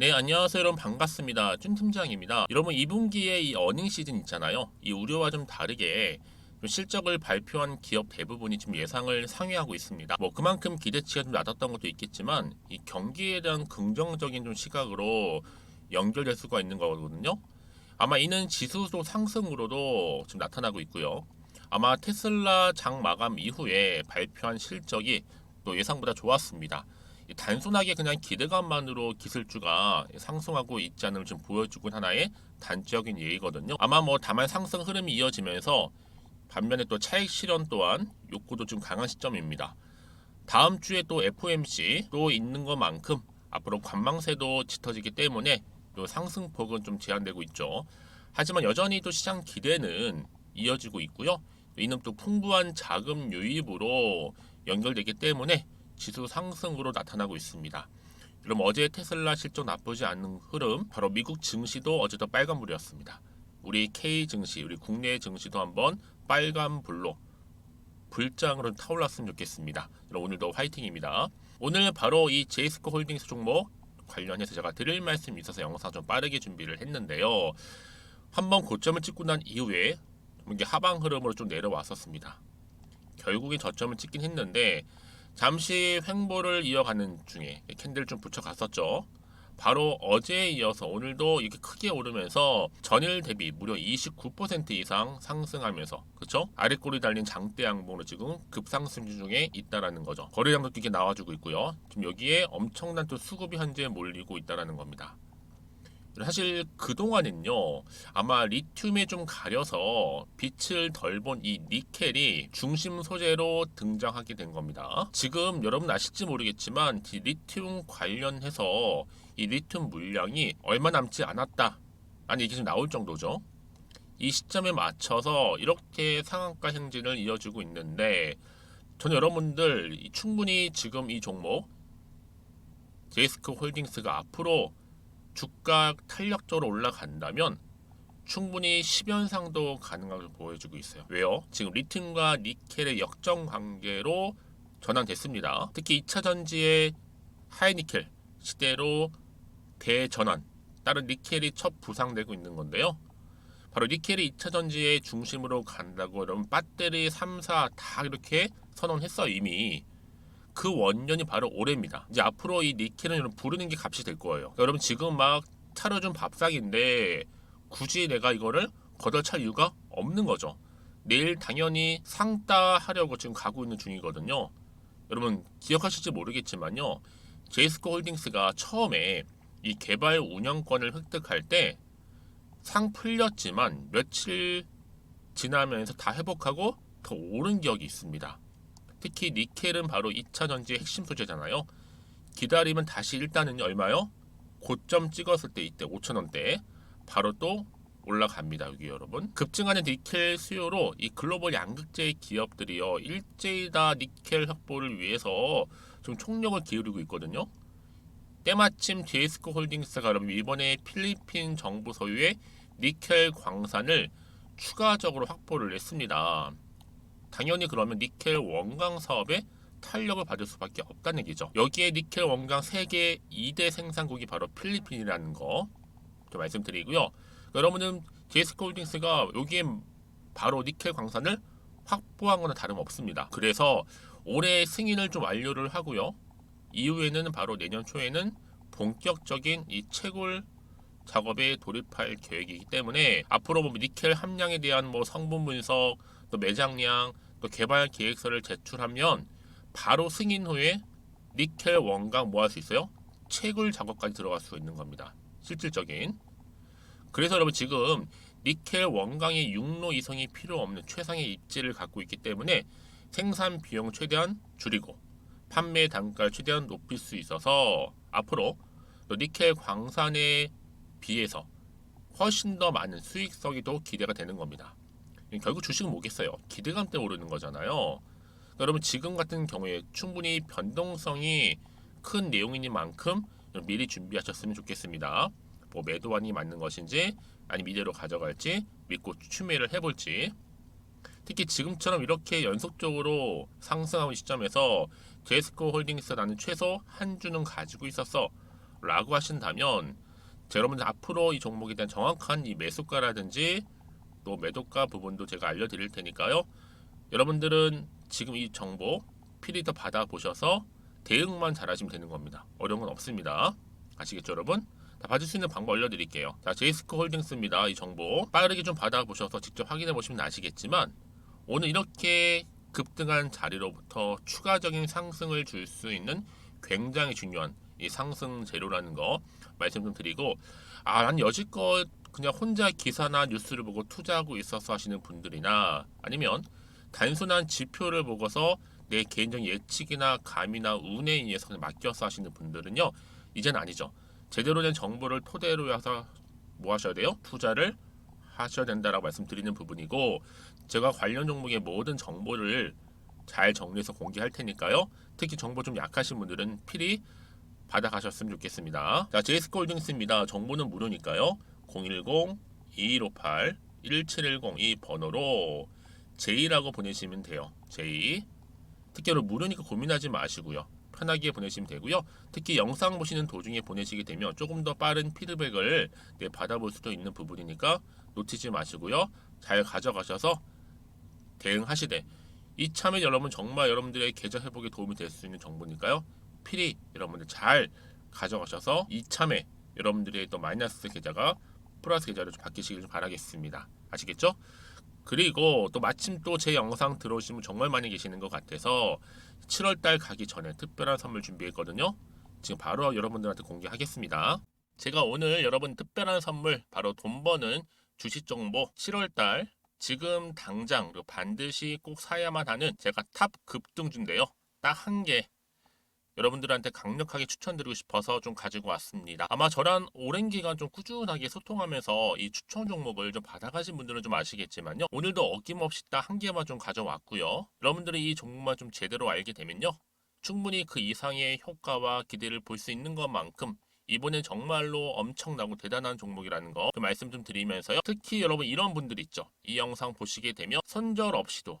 네, 안녕하세요. 여러분 반갑습니다. 준 팀장입니다. 여러분 2분기에 이 어닝 시즌 있잖아요. 이 우려와 좀 다르게 좀 실적을 발표한 기업 대부분이 지금 예상을 상회하고 있습니다. 뭐 그만큼 기대치가 좀 낮았던 것도 있겠지만 이 경기에 대한 긍정적인 좀 시각으로 연결될 수가 있는 거거든요. 아마 이는 지수도 상승으로도 지금 나타나고 있고요. 아마 테슬라 장 마감 이후에 발표한 실적이 또 예상보다 좋았습니다. 이 단순하게 그냥 기대감만으로 기술주가 상승하고 있지 않음을 좀 보여주고 하나의 단적인 예이거든요. 아마 뭐 다만 상승 흐름이 이어지면서 반면에 또 차익 실현 또한 욕구도 좀 강한 시점입니다. 다음 주에 또 FOMC 또 있는 것만큼 앞으로 관망세도 짙어지기 때문에 또 상승폭은 좀 제한되고 있죠. 하지만 여전히 또 시장 기대는 이어지고 있고요. 이는 또 풍부한 자금 유입으로 연결되기 때문에 지수 상승으로 나타나고 있습니다. 그럼 어제 테슬라 실적 나쁘지 않은 흐름, 바로 미국 증시도 어제도 빨간불이었습니다. 우리 K 증시, 우리 국내 증시도 한번 빨간불로 불장으로 타올랐으면 좋겠습니다. 그럼 오늘도 화이팅입니다. 오늘 바로 이 제이스코 홀딩스 종목 관련해서 제가 드릴 말씀이 있어서 영상 좀 빠르게 준비를 했는데요. 한번 고점을 찍고 난 이후에 이게 하방 흐름으로 좀 내려왔었습니다. 결국에 저점을 찍긴 했는데 잠시 횡보를 이어가는 중에 캔들 좀 붙여갔었죠. 바로 어제에 이어서 오늘도 이렇게 크게 오르면서 전일 대비 무려 29% 이상 상승하면서 그쵸? 아랫골이 달린 장대 양봉으로 지금 급상승 중에 있다라는 거죠. 거래량도 이게 나와주고 있고요. 지금 여기에 엄청난 또 수급이 현재 몰리고 있다라는 겁니다. 사실 그동안은요 아마 리튬에 좀 가려서 빛을 덜 본 이 니켈이 중심 소재로 등장하게 된 겁니다. 지금 여러분 아실지 모르겠지만 이 리튬 관련해서 이 리튬 물량이 얼마 남지 않았다 라는 얘기 좀 나올 정도죠. 이 시점에 맞춰서 이렇게 상한가 행진을 이어주고 있는데 저는 여러분들 충분히 지금 이 종목 제이스크 홀딩스가 앞으로 주가 탄력적으로 올라간다면 충분히 10연상도 가능하게 보여주고 있어요. 왜요? 지금 리튬과 니켈의 역정 관계로 전환됐습니다. 특히 2차 전지의 하이니켈 시대로 대전환 따른 니켈이 첫 부상되고 있는 건데요. 바로 니켈이 2차 전지의 중심으로 간다고 여러분 배터리 3사 다 이렇게 선언했어 이미 그 원년이 바로 올해입니다. 이제 앞으로 이 니켈은 여러분 부르는 게 값이 될 거예요. 그러니까 여러분 지금 막 차려준 밥상인데 굳이 내가 이거를 거덜찰 이유가 없는 거죠. 내일 당연히 상따 하려고 지금 가고 있는 중이거든요. 여러분 기억하실지 모르겠지만요. 제이스코 홀딩스가 처음에 이 개발 운영권을 획득할 때 상 풀렸지만 며칠 지나면서 다 회복하고 더 오른 기억이 있습니다. 특히 니켈은 바로 2차 전지의 핵심 소재잖아요. 기다리면 다시 일단은 얼마요? 고점 찍었을 때 이때 5천원대 바로 또 올라갑니다. 여기 여러분. 급증하는 니켈 수요로 이 글로벌 양극재 기업들이요. 일제히 다 니켈 확보를 위해서 좀 총력을 기울이고 있거든요. 때마침 디에스코 홀딩스가 여러분 이번에 필리핀 정부 소유의 니켈 광산을 추가적으로 확보를 했습니다. 당연히 그러면 니켈 원강 사업에 탄력을 받을 수밖에 없다는 얘기죠. 여기에 니켈 원강 세계 2대 생산국이 바로 필리핀이라는 거 말씀드리고요. 여러분은 제이스코 홀딩스가 여기에 바로 니켈 광산을 확보한 거나 다름없습니다. 그래서 올해 승인을 좀 완료를 하고요. 이후에는 바로 내년 초에는 본격적인 이 채굴 작업에 돌입할 계획이기 때문에 앞으로 뭐 니켈 함량에 대한 뭐 성분 분석, 또 매장량, 또 개발 계획서를 제출하면 바로 승인 후에 니켈 원강 뭐할 수 있어요? 채굴 작업까지 들어갈 수 있는 겁니다. 실질적인. 그래서 여러분 지금 니켈 원강의 육로 이성이 필요 없는 최상의 입지를 갖고 있기 때문에 생산 비용 최대한 줄이고 판매 단가를 최대한 높일 수 있어서 앞으로 니켈 광산에 비해서 훨씬 더 많은 수익성이 더 기대가 되는 겁니다. 결국 주식은 뭐겠어요? 기대감 때문에 오르는 거잖아요. 여러분 지금 같은 경우에 충분히 변동성이 큰 내용인 만큼 미리 준비하셨으면 좋겠습니다. 뭐 매도안이 맞는 것인지 아니면 이대로 가져갈지 믿고 추매를 해볼지 특히 지금처럼 이렇게 연속적으로 상승하는 시점에서 제스코 홀딩스라는 최소 한 주는 가지고 있어서 라고 하신다면 자, 여러분들 앞으로 이 종목에 대한 정확한 이 매수가라든지 또 매도가 부분도 제가 알려드릴 테니까요. 여러분들은 지금 이 정보 더 받아보셔서 대응만 잘하시면 되는 겁니다. 어려운 건 없습니다. 아시겠죠, 여러분? 다 받을 수 있는 방법 알려드릴게요. 자, 제이스코 홀딩스입니다. 이 정보 빠르게 좀 받아보셔서 직접 확인해 보시면 아시겠지만 오늘 이렇게 급등한 자리로부터 추가적인 상승을 줄 수 있는 굉장히 중요한 이 상승 재료라는 거 말씀 좀 드리고 아, 난 여지껏 그냥 혼자 기사나 뉴스를 보고 투자하고 있어서 하시는 분들이나 아니면 단순한 지표를 보고서 내 개인적인 예측이나 감이나 운에 의해서 맡겨서 하시는 분들은요 이젠 아니죠. 제대로 된 정보를 토대로 해서 뭐 하셔야 돼요? 투자를 하셔야 된다라고 말씀드리는 부분이고 제가 관련 종목의 모든 정보를 잘 정리해서 공개할 테니까요. 특히 정보 좀 약하신 분들은 필히 받아가셨으면 좋겠습니다. 자 제이스콜딩스입니다. 정보는 무료니까요 010-2158-1710 이 번호로 J라고 보내시면 돼요. J. 특히로 무료니까 고민하지 마시고요. 편하게 보내시면 되고요. 특히 영상 보시는 도중에 보내시게 되면 조금 더 빠른 피드백을 네, 받아볼 수도 있는 부분이니까 놓치지 마시고요. 잘 가져가셔서 대응하시되 이참에 여러분 정말 여러분들의 계좌 회복에 도움이 될 수 있는 정보니까요. 필히 여러분들 잘 가져가셔서 이참에 여러분들의 또 마이너스 계좌가 플러스 계좌로 좀 바뀌시길 좀 바라겠습니다. 아시겠죠? 그리고 또 마침 또 제 영상 들어오신 분 정말 많이 계시는 것 같아서 7월달 가기 전에 특별한 선물 준비했거든요. 지금 바로 여러분들한테 공개하겠습니다. 제가 오늘 여러분 특별한 선물 바로 돈 버는 주식 정보 7월달 지금 당장 반드시 꼭 사야만 하는 제가 탑 급등주인데요. 딱 한 개 여러분들한테 강력하게 추천드리고 싶어서 좀 가지고 왔습니다. 아마 저랑 오랜 기간 좀 꾸준하게 소통하면서 이 추천 종목을 좀 받아가신 분들은 좀 아시겠지만요. 오늘도 어김없이 딱 한 개만 좀 가져왔고요. 여러분들이 이 종목만 좀 제대로 알게 되면요. 충분히 그 이상의 효과와 기대를 볼 수 있는 것만큼 이번엔 정말로 엄청나고 대단한 종목이라는 거 그 말씀 좀 드리면서요. 특히 여러분 이런 분들 있죠. 이 영상 보시게 되면 선절 없이도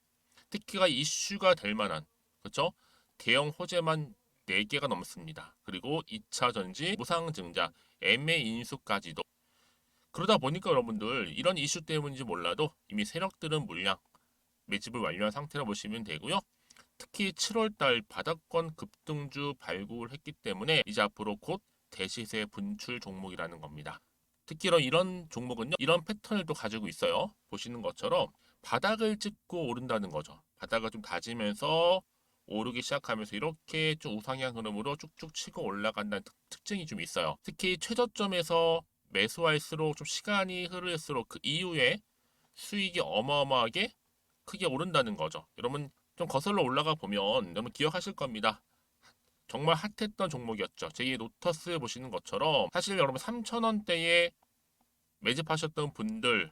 특히가 이슈가 될 만한 그렇죠? 대형 호재만 4개가 넘습니다. 그리고 2차 전지, 무상 증자, 애매 인수까지도 그러다 보니까 여러분들 이런 이슈 때문인지 몰라도 이미 세력들은 물량 매집을 완료한 상태라 보시면 되고요. 특히 7월달 바닥권 급등주 발굴을 했기 때문에 이제 앞으로 곧 대시세 분출 종목이라는 겁니다. 특히로 이런 종목은요, 이런 패턴을 또 가지고 있어요. 보시는 것처럼 바닥을 찍고 오른다는 거죠. 바닥을 좀 다지면서 오르기 시작하면서 이렇게 좀 우상향 흐름으로 쭉쭉 치고 올라간다는 특, 증이좀 있어요. 특히 최저점에서 매수할수록 좀 시간이 흐를수록 그 이후에 수익이 어마어마하게 크게 오른다는 거죠. 여러분 좀 거슬러 올라가 보면 여러분 기억하실 겁니다. 정말 핫했던 종목이었죠. 제2 노터스 보시는 것처럼 사실 여러분 3,000원대에 매집하셨던 분들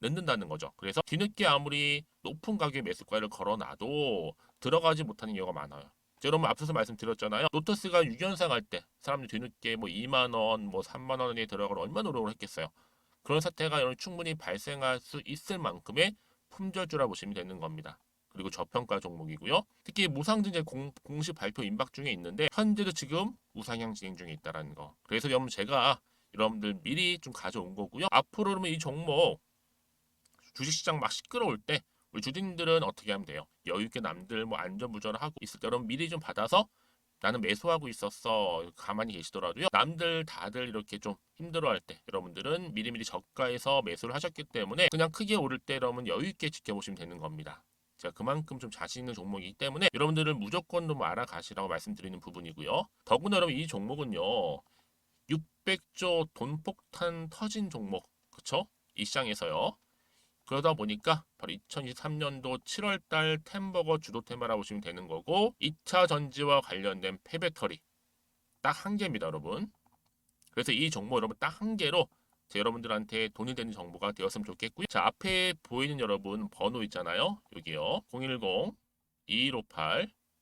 늦는다는 거죠. 그래서 뒤늦게 아무리 높은 가격의 매수가를 걸어놔도 들어가지 못하는 경우가 많아요. 자, 여러분 앞서서 말씀드렸잖아요. 노터스가 6연상 할 때 사람들이 뒤늦게 뭐 2만 원, 뭐 3만 원에 들어가고 얼마나 노력을 했겠어요. 그런 사태가 여러분 충분히 발생할 수 있을 만큼의 품절주라 보시면 되는 겁니다. 그리고 저평가 종목이고요. 특히 무상증자 공, 공식 발표 임박 중에 있는데 현재도 지금 우상향 진행 중에 있다라는 거. 그래서 여러분 제가 여러분들 미리 좀 가져온 거고요. 앞으로 그러면 이 종목 주식시장 막 시끄러울 때 우리 주진들은 어떻게 하면 돼요? 여유 있게 남들 뭐 안전부전을 하고 있을 때 여러분 미리 좀 받아서 나는 매수하고 있었어 가만히 계시더라도요 남들 다들 이렇게 좀 힘들어할 때 여러분들은 미리미리 저가에서 매수를 하셨기 때문에 그냥 크게 오를 때 여러분 여유 있게 지켜보시면 되는 겁니다. 제가 그만큼 좀 자신 있는 종목이기 때문에 여러분들은 무조건 좀 알아가시라고 말씀드리는 부분이고요. 더구나 여러분 이 종목은요. 600조 돈폭탄 터진 종목. 그쵸? 이 시장에서요. 그러다 보니까 바로 2023년도 7월달 템버거 주도 테마라고 보시면 되는 거고 2차 전지와 관련된 폐배터리 딱 한 개입니다 여러분 그래서 이 정보 여러분 딱 한 개로 제 여러분들한테 돈이 되는 정보가 되었으면 좋겠고요. 자, 앞에 보이는 여러분 번호 있잖아요. 여기요. 010 2158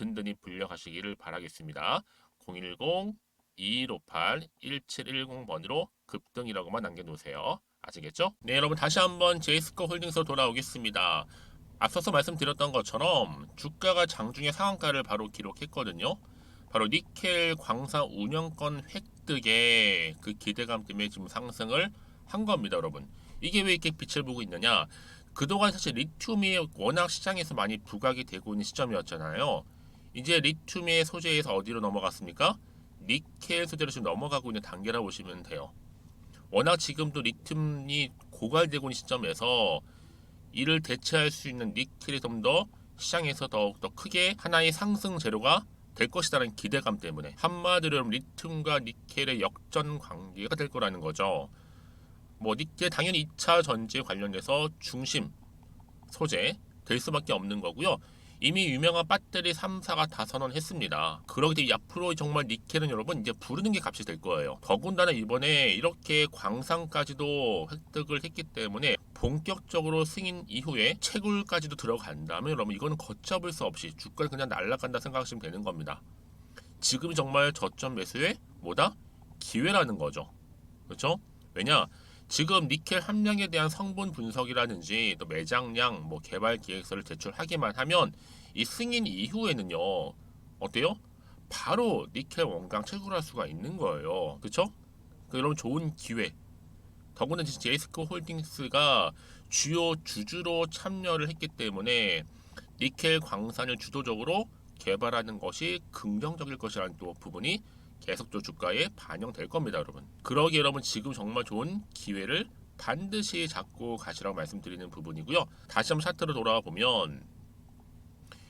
든든히 불려가시기를 바라겠습니다. 010-2158-1710번으로 급등이라고만 남겨놓으세요. 아시겠죠? 네, 여러분 다시 한번 제이스코 홀딩스로 돌아오겠습니다. 앞서서 말씀드렸던 것처럼 주가가 장중에 상한가를 바로 기록했거든요. 바로 니켈 광산 운영권 획득에 그 기대감 때문에 지금 상승을 한 겁니다, 여러분. 이게 왜 이렇게 빛을 보고 있느냐? 그동안 사실 리튬이 워낙 시장에서 많이 부각이 되고 있는 시점이었잖아요. 이제 리튬의 소재에서 어디로 넘어갔습니까? 니켈 소재로 지금 넘어가고 있는 단계라 보시면 돼요. 워낙 지금도 리튬이 고갈되고 있는 시점에서 이를 대체할 수 있는 니켈이 좀 더 시장에서 더욱 더 크게 하나의 상승 재료가 될 것이라는 기대감 때문에 한마디로 리튬과 니켈의 역전 관계가 될 거라는 거죠. 뭐 니켈 당연히 2차 전지에 관련돼서 중심 소재 될 수밖에 없는 거고요. 이미 유명한 배터리 3사가 다 선언했습니다. 그러기 때문에 앞으로 정말 니켈은 여러분 이제 부르는 게 값이 될 거예요. 더군다나 이번에 이렇게 광산까지도 획득을 했기 때문에 본격적으로 승인 이후에 채굴까지도 들어간다면 여러분 이거는 걷잡을 수 없이 주가를 그냥 날아간다 생각하시면 되는 겁니다. 지금이 정말 저점 매수의 뭐다? 기회라는 거죠. 그렇죠? 왜냐? 지금 니켈 함량에 대한 성분 분석이라든지 또 매장량, 뭐 개발 기획서를 제출하기만 하면 이 승인 이후에는요 어때요? 바로 니켈 원강 채굴할 수가 있는 거예요. 그렇죠? 여러분 좋은 기회. 더구나 제이스코 홀딩스가 주요 주주로 참여를 했기 때문에 니켈 광산을 주도적으로 개발하는 것이 긍정적일 것이라는 또 부분이 계속적으로 주가에 반영될 겁니다, 여러분. 그러기 여러분 지금 정말 좋은 기회를 반드시 잡고 가시라고 말씀드리는 부분이고요. 다시 한번 차트로 돌아와 보면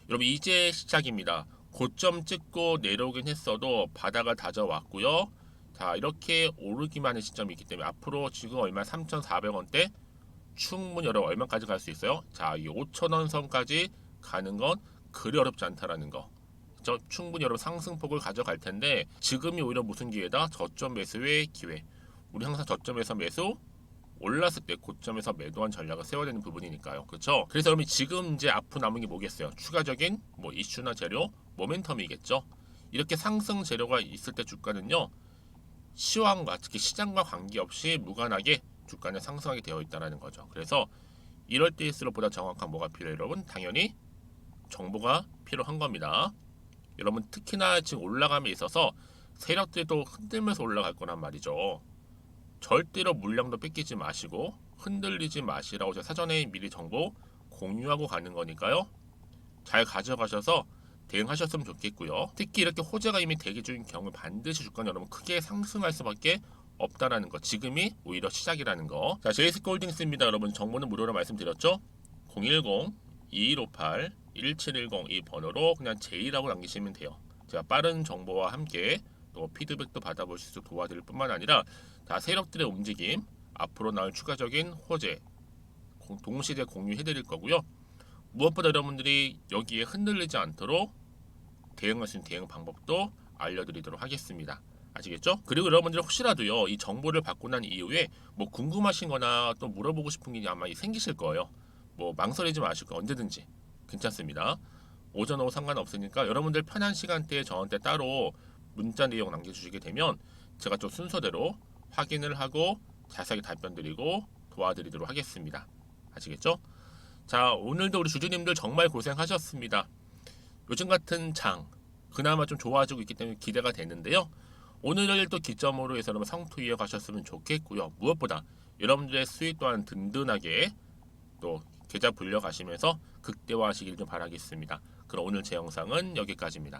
여러분 이제 시작입니다. 고점 찍고 내려오긴 했어도 바닥을 다져왔고요. 자 이렇게 오르기만 한 시점이 있기 때문에 앞으로 지금 얼마 3,400원대 충분히 여러분 얼마까지 갈 수 있어요? 자 이 5,000원 선까지 가는 건 그리 어렵지 않다라는 거. 저 충분히 여러분 상승폭을 가져갈 텐데 지금이 오히려 무슨 기회다? 저점 매수의 기회. 우리 항상 저점에서 매수, 올랐을 때 고점에서 매도한 전략을 세워야 되는 부분이니까요. 그렇죠? 그래서 여러분 지금 이제 앞으로 남은 게 뭐겠어요? 추가적인 뭐 이슈나 재료, 모멘텀이겠죠. 이렇게 상승 재료가 있을 때 주가는요. 시황과 특히 시장과 관계없이 무관하게 주가는 상승하게 되어 있다는 거죠. 그래서 이럴 때일수록 보다 정확한 뭐가 필요해요, 여러분? 당연히 정보가 필요한 겁니다. 여러분 특히나 지금 올라감에 있어서 세력들도 흔들면서 올라갈 거란 말이죠. 절대로 물량도 뺏기지 마시고 흔들리지 마시라고 제가 사전에 미리 정보 공유하고 가는 거니까요. 잘 가져가셔서 대응하셨으면 좋겠고요. 특히 이렇게 호재가 이미 대기 중인 경우 반드시 주가는 여러분 크게 상승할 수밖에 없다라는 거. 지금이 오히려 시작이라는 거. 자, 제이스골딩스입니다. 여러분 정보는 무료로 말씀드렸죠. 010 2158 1710 이 번호로 그냥 제이라고 남기시면 돼요. 제가 빠른 정보와 함께 또 피드백도 받아볼 수 도와드릴 뿐만 아니라 다 세력들의 움직임, 앞으로 나올 추가적인 호재 공- 동시에 공유해드릴 거고요. 무엇보다 여러분들이 여기에 흔들리지 않도록 대응할 수 있는 대응 방법도 알려드리도록 하겠습니다. 아시겠죠? 그리고 여러분들 혹시라도요 이 정보를 받고 난 이후에 뭐 궁금하신거나 또 물어보고 싶은 게 아마 생기실 거예요. 뭐 망설이지 마시고 언제든지 괜찮습니다. 오전 오후 상관없으니까 여러분들 편한 시간대에 저한테 따로 문자 내용 남겨주시게 되면 제가 좀 순서대로 확인을 하고 자세하게 답변 드리고 도와드리도록 하겠습니다. 아시겠죠? 자 오늘도 우리 주주님들 정말 고생하셨습니다. 요즘 같은 장 그나마 좀 좋아지고 있기 때문에 기대가 되는데요. 오늘을 또 기점으로 해서 여러분 성투 이어가셨으면 좋겠고요. 무엇보다 여러분들의 수익 또한 든든하게 또 계좌 불려 가시면서 극대화하시길 좀 바라겠습니다. 그럼 오늘 제 영상은 여기까지입니다.